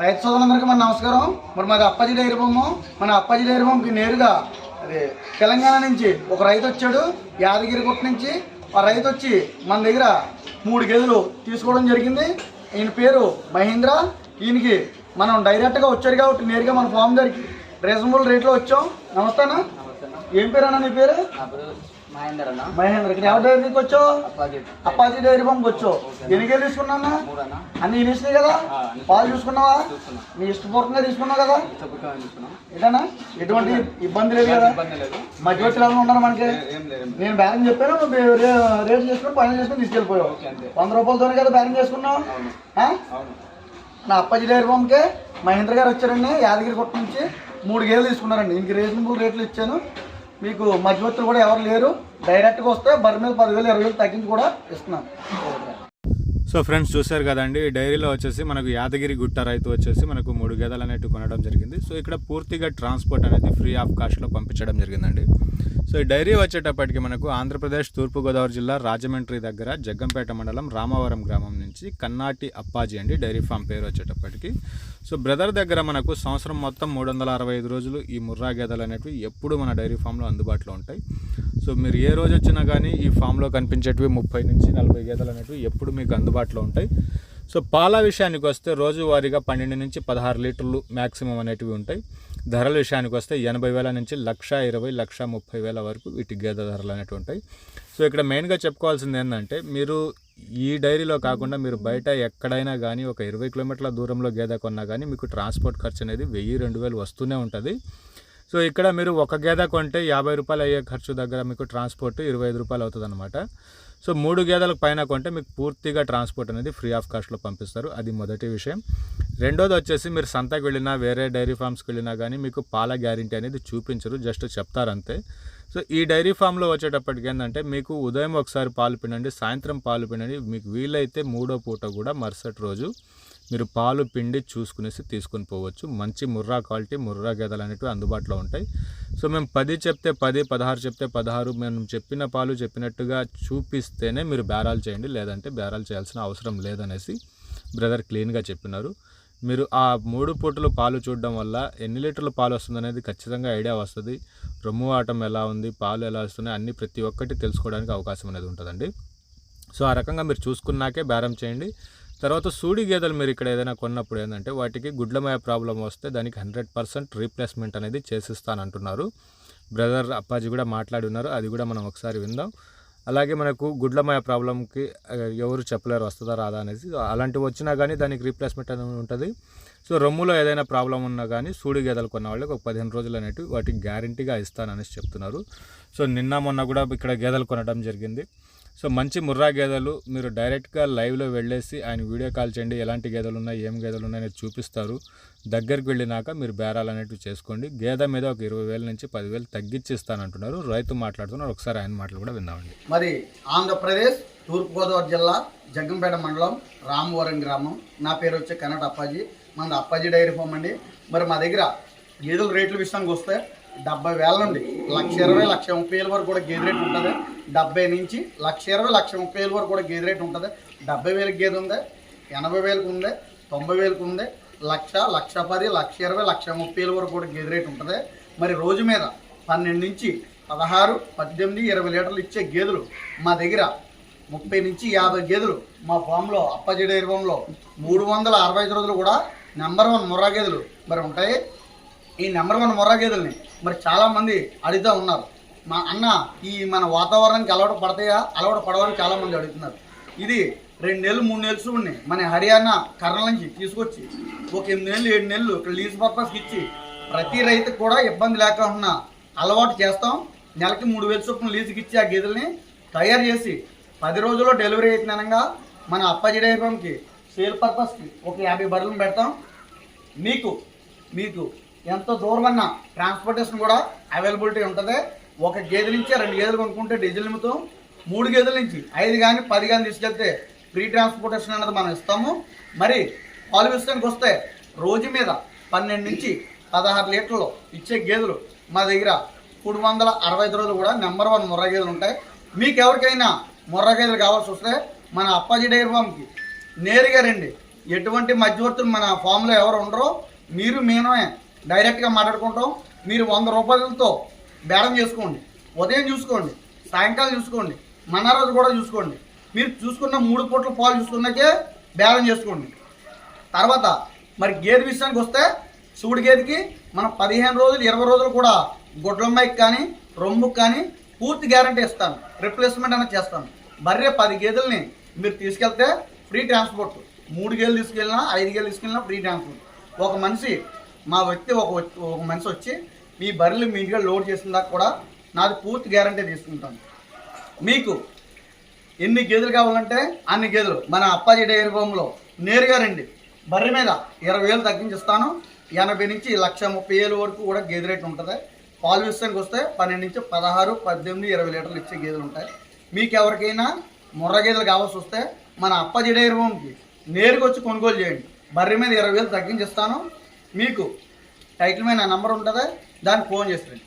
రైతు సోదరులందరికీ మన నమస్కారం. మరి మాది అప్పాజీ డైరీ బొమ్మ మన అప్పాజీ డైరీ బొమ్మకి నేరుగా అదే తెలంగాణ నుంచి ఒక రైతు వచ్చాడు యాదగిరి గుట్ట నుంచి. ఆ రైతు వచ్చి మన దగ్గర మూడు గేదెలు తీసుకోవడం జరిగింది. ఈయన పేరు మహేంద్ర. ఈయనకి మనం డైరెక్ట్గా వచ్చాడు కాబట్టి నేరుగా మన ఫామ్ దగ్గరికి రీజనబుల్ రేట్లో వచ్చాం. నమస్తే ఏం పేరు అన్న నీ పేరు మహేందర్ ఇక్కడ ఎవరి డైరీకి వచ్చావు? అప్పాజిట్ అప్పాజీ డైరీ పంప్ వచ్చావు. ఎన్ని గేదెలు తీసుకున్నా మూడన్న అన్ని. ఇనిసినాయి కదా? పాలు చూసుకున్నావా నీ ఇష్టపూర్వకంగా తీసుకున్నావు కదా? ఏదన్నా? ఎటువంటి ఇబ్బంది లేదు. కదా? మధ్యవర్తులు ఉన్నారు మనకి. నేను బ్యాలెన్స్ చెప్పాను రేట్ చేసుకుని పైన చేసుకుని తీసుకెళ్ళిపోయావు. వంద రూపాయలతోనే కదా బ్యాలెన్స్ చేసుకున్నావు? నా అప్పాజీ డైరీ పంప్కి మహేంద్ర గారు వచ్చారండి. యాదగిరి కొట్ట నుంచి మూడు గేదెలు తీసుకున్నారండి. ఇంక రీజనబుల్ రేట్లు ఇచ్చాను. మీకు మధ్యవర్తులు కూడా ఎవరు లేరు. డైరెక్ట్గా వస్తే బరి మీద పదివేలు ఇరవై వేలు తగ్గించి కూడా ఇస్తున్నాను సో ఫ్రెండ్స్ చూశారు కదండి డైరీలో వచ్చేసి మనకు యాదగిరి గుట్ట రైతు వచ్చేసి మనకు మూడు గేదెలు అనేవి కొనడం జరిగింది. సో ఇక్కడ పూర్తిగా ట్రాన్స్పోర్ట్ అనేది ఫ్రీ ఆఫ్ కాస్ట్లో పంపించడం జరిగిందండి. సో ఈ డైరీ వచ్చేటప్పటికి మనకు ఆంధ్రప్రదేశ్ తూర్పుగోదావరి జిల్లా రాజమండ్రి దగ్గర జగ్గంపేట మండలం రామవరం గ్రామం నుంచి కన్నాటి అప్పాజీ అండి డైరీ ఫామ్ పేరు వచ్చేటప్పటికి. సో బ్రదర్ దగ్గర మనకు సంవత్సరం మొత్తం మూడు వందల అరవై ఐదు రోజులు ఈ ముర్రా గేదెలు అనేవి ఎప్పుడు మన డైరీ ఫామ్లో అందుబాటులో ఉంటాయి. సో మీరు ఏ రోజు వచ్చినా కానీ ఈ ఫామ్లో కనిపించేటివి ముప్పై నుంచి నలభై గేదెలు అనేవి ఎప్పుడు మీకు అందుబాటులో ఉంటాయి. సో పాల విషయానికి వస్తే రోజువారీగా పన్నెండు నుంచి పదహారు లీటర్లు మ్యాక్సిమం అనేటివి ఉంటాయి. ధరల విషయానికి వస్తే ఎనభై వేల నుంచి లక్ష ఇరవై లక్ష ముప్పై వేల వరకు వీటి గేదె ధరలు అనేవి ఉంటాయి. సో ఇక్కడ మెయిన్గా చెప్పుకోవాల్సింది ఏంటంటే మీరు ఈ డైరీలో కాకుండా మీరు బయట ఎక్కడైనా కానీ ఒక ఇరవై కిలోమీటర్ల దూరంలో గేదె కొన్నా కానీ మీకు ట్రాన్స్పోర్ట్ ఖర్చు అనేది వెయ్యి రెండు వేలు వస్తూనే ఉంటుంది. సో ఇక్కడ మీరు ఒక గేదె కొంటే యాభై రూపాయలు అయ్యే ఖర్చు దగ్గర మీకు ట్రాన్స్పోర్ట్ ఇరవై ఐదు రూపాయలు అవుతుంది అనమాట సో మూడు గేదెలకు పైన కొంటే మీకు పూర్తిగా ట్రాన్స్పోర్ట్ అనేది ఫ్రీ ఆఫ్ కాస్ట్లో పంపిస్తారు. అది మొదటి విషయం. రెండోది వచ్చేసి మీరు సంతకు వెళ్ళినా వేరే డైరీ ఫామ్స్కి వెళ్ళినా కానీ మీకు పాల గ్యారంటీ అనేది చూపించరు జస్ట్ చెప్తారంతే. సో ఈ డైరీ ఫామ్లో వచ్చేటప్పటికి ఏంటంటే మీకు ఉదయం ఒకసారి పాలు పిండండి సాయంత్రం పాలు పిండండి మీకు వీలైతే మూడో పూట కూడా మరుసటి రోజు మీరు పాలు పిండి చూసుకునేసి తీసుకొని పోవచ్చు. మంచి ముర్రా క్వాలిటీ ముర్రా గేదెలు అనేవి అందుబాటులో ఉంటాయి. సో మేము పది చెప్తే పది పదహారు చెప్తే పదహారు మేము చెప్పిన పాలు చెప్పినట్టుగా చూపిస్తేనే మీరు బేరాలు చేయండి. లేదంటే బేరాలు చేయాల్సిన అవసరం లేదనేసి బ్రదర్ క్లీన్గా చెప్పినారు. మీరు ఆ మూడు పూటలు పాలు చూడడం వల్ల ఎన్ని లీటర్ల పాలు వస్తుంది అనేది ఖచ్చితంగా ఐడియా వస్తుంది. రొమ్ము ఆటం ఎలా ఉంది పాలు ఎలా వస్తున్నాయి అన్ని ప్రతి ఒక్కటి తెలుసుకోవడానికి అవకాశం అనేది ఉంటుందండి. సో ఆ రకంగా మీరు చూసుకున్నాకే బేరం చేయండి. తర్వాత సూడి గేదెలు మీరు ఇక్కడ ఏదైనా కొన్నప్పుడు ఏంటంటే వాటికి గుడ్లమయ ప్రాబ్లం వస్తే దానికి హండ్రెడ్ పర్సెంట్ రీప్లేస్మెంట్ అనేది చేసిస్తానంటున్నారు. బ్రదర్ అప్పాజీ కూడా మాట్లాడి ఉన్నారు అది కూడా మనం ఒకసారి విందాం. అలాగే మనకు గుడ్లమయ ప్రాబ్లంకి ఎవరు చెప్పలేరు వస్తుందా రాదా అనేసి. అలాంటివి వచ్చినా కానీ దానికి రీప్లేస్మెంట్ అనేది ఉంటుంది. సో రొమ్ములో ఏదైనా ప్రాబ్లం ఉన్నా కానీ సూడి గేదెలు కొన్న వాళ్ళకి ఒక పదిహేను రోజులు అనేవి వాటికి గ్యారంటీగా ఇస్తాననేసి చెప్తున్నారు. సో నిన్న మొన్న కూడా ఇక్కడ గేదెలు కొనడం జరిగింది. సో మంచి ముర్రా గేదెలు మీరు డైరెక్ట్గా లైవ్లో వెళ్ళేసి ఆయన వీడియో కాల్ చేయండి. ఎలాంటి గేదెలు ఉన్నాయి ఏం గేదెలు ఉన్నాయి అనేది చూపిస్తారు. దగ్గరికి వెళ్ళినాక మీరు బేరాలు అనేటివి చేసుకోండి. గేదె మీద ఒక ఇరవై వేల నుంచి పదివేలు తగ్గించి ఇస్తానంటున్నారు రైతు మాట్లాడుతున్నారు. ఒకసారి ఆయన మాటలు కూడా విందామండి. మరి ఆంధ్రప్రదేశ్ తూర్పుగోదావరి జిల్లా జగ్గంపేట మండలం రామవరం గ్రామం. నా పేరు వచ్చి కన్నడ అప్పాజీ. మన అప్పాజీ డైరీ ఫామ్ అండి. మరి మా దగ్గర గేదెల రేట్ల విషయానికి వస్తే డెబ్బై వేల నుండి లక్ష ఇరవై లక్ష ముప్పై వేల వరకు కూడా గేదె రేట్ ఉంటుంది. డెబ్బై నుంచి లక్ష ఇరవై లక్ష ముప్పై వేల వరకు కూడా గేదె రేట్ ఉంటుంది. డెబ్బై వేలకు గేదె ఉంది ఎనభై వేలకు ఉంది తొంభై వేలకు ఉంది లక్ష లక్ష పది లక్ష ఇరవై లక్ష ముప్పై వేల వరకు కూడా గేదె రేట్ ఉంటుంది. మరి రోజు మీద పన్నెండు నుంచి పదహారు పద్దెనిమిది ఇరవై లీటర్లు ఇచ్చే గేదెలు మా దగ్గర ముప్పై నుంచి యాభై గేదెలు మా ఫామ్లో అప్పాజీ డైరీ ఫామ్లో మూడు వందల అరవై ఐదు రోజులు కూడా నెంబర్ వన్ ముర్రా గేదెలు మరి ఉంటాయి? ఈ నెంబర్ వన్ ముర్రా గేదెల్ని మరి చాలామంది అడుగుతూ ఉన్నారు. మా అన్న ఈ మన వాతావరణానికి అలవాటు పడతాయా? అలవాటు పడవని చాలామంది అడుగుతున్నారు. ఇది రెండు నెలలు మూడు నెలలు ఉన్నాయి మన హర్యానా కర్నూలు నుంచి తీసుకొచ్చి ఒక ఎనిమిది నెలలు ఏడు నెలలు ఇక్కడ లీజ్ పర్పస్కి ఇచ్చి ప్రతి రైతుకు కూడా ఇబ్బంది లేకుండా అలవాటు చేస్తాం. నెలకి మూడు వేలు చొప్పున లీజుకి ఇచ్చి ఆ గేదెల్ని తయారు చేసి పది రోజుల్లో డెలివరీ అవుతుందనగా మన అప్పాజీ సేల్ పర్పస్కి ఒక యాభై బర్రెలను పెడతాం. మీకు మీకు ఎంత దూరమన్నా ట్రాన్స్పోర్టేషన్ కూడా అవైలబిలిటీ ఉంటుంది. ఒక గేదె నుంచి రెండు గేదెలు కొనుక్కుంటే డీజిల్ నిమితం మూడు గేదెల నుంచి ఐదు కానీ పది కానీ తీసుకెళ్తే ఫ్రీ ట్రాన్స్పోర్టేషన్ అనేది మనం ఇస్తాము. మరి పాలు విషయానికి వస్తే రోజు మీద పన్నెండు నుంచి పదహారు లీటర్లు ఇచ్చే గేదెలు మా దగ్గర మూడు వందల అరవై ఐదు రోజులు కూడా నెంబర్ వన్ ముర్రా గేదెలు ఉంటాయి. మీకు ఎవరికైనా ముర్రా గేదెలు కావాల్సి వస్తే మన అప్పాజీ డైరీ ఫామ్కి నేరుగా రండి. ఎటువంటి మధ్యవర్తులు మన ఫామ్లో ఎవరు ఉండరో మీరు మేమే డైరెక్ట్గా మాట్లాడుకుంటాం. మీరు వంద రూపాయలతో బేరం చేసుకోండి. ఉదయం చూసుకోండి. సాయంకాలం చూసుకోండి. మన రోజు కూడా చూసుకోండి. మీరు చూసుకున్న మూడు పూట్ల పాలు చూసుకున్నాకే బేరం చేసుకోండి. తర్వాత మరి గేదె విషయానికి వస్తే సూడి గేదెకి మనం పదిహేను రోజులు ఇరవై రోజులు కూడా గుడ్లమ్మాయికి కానీ రొమ్ముకి కానీ పూర్తి గ్యారంటీ ఇస్తాను. రిప్లేస్మెంట్ అనేది చేస్తాను. బర్రె పది గేదెల్ని మీరు తీసుకెళ్తే ఫ్రీ ట్రాన్స్పోర్ట్. మూడు గేలు తీసుకెళ్ళినా ఐదు గేలు తీసుకెళ్ళినా ఫ్రీ ట్రాన్స్పోర్ట్. ఒక మనిషి మా వ్యక్తి ఒక ఒక మనిషి వచ్చి మీ బర్రెలు మీ ఇంటిగా లోడ్ చేసిన దాకా కూడా నాది పూర్తి గ్యారంటీ తీసుకుంటాను మీకు ఎన్ని గేదెలు కావాలంటే అన్ని గేదెలు. మన అప్పాజీ డైరీ ఫామ్లో నేరుగా రండి. బర్రె మీద ఇరవై వేలు తగ్గించిస్తాను. ఎనభై నుంచి లక్ష ముప్పై వేలు వరకు కూడా గేదె రేటు ఉంటుంది. పాలు విషయానికి వస్తే పన్నెండు నుంచి పదహారు పద్దెనిమిది ఇరవై లీటర్లు ఇచ్చే గేదెలు ఉంటాయి. మీకు ఎవరికైనా ముర్ర గేదెలు కావాల్సి వస్తే మన అప్ప డైరీ హోమ్కి నేరుగా వచ్చి కొనుగోలు చేయండి. బర్రె మీద ఇరవై వేలు తగ్గించిస్తాను మీకు టైటిల్ మీద నా నంబర్ ఉంటుంది. దానికి ఫోన్ చేస్తాను